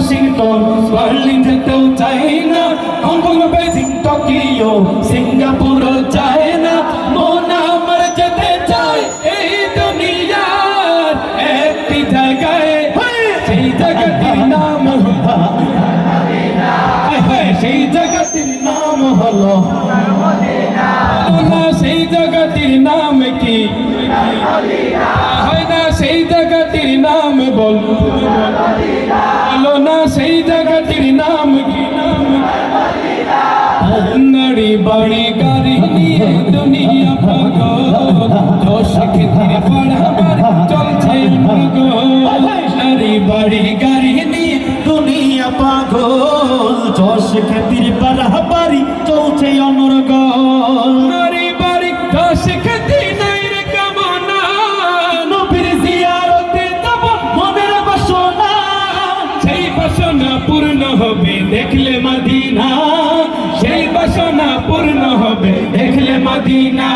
Washington Berlin যেতেও চাই না। হংকং বেজিং টোকিও সিঙ্গাপুরও চায় না গাড়ি গাড়ি নি দুনিয়া পাগল। যশ খ্যাতির বাড়াবাড়ি চলছে অনর্গল নারী বাড়ি যশ খ্যাতি নাই রে কামনা। নবীর জিয়ারতে তব মনের বাসনা। সেই বাসনা পূর্ণ হবে, দেখলে মদিনা। সেই বাসনা পূর্ণ হবে, দেখলে মদিনা।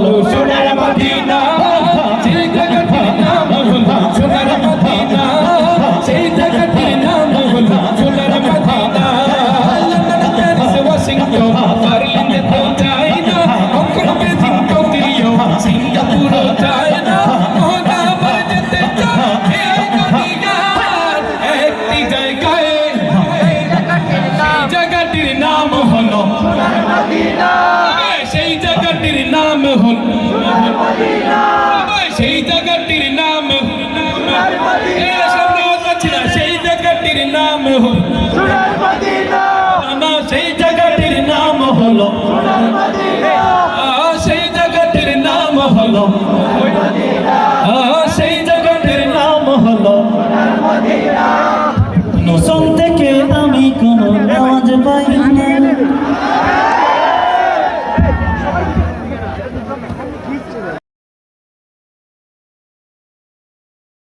বলো সোনার মদিনা। মেহর সোনার মদিনা সেই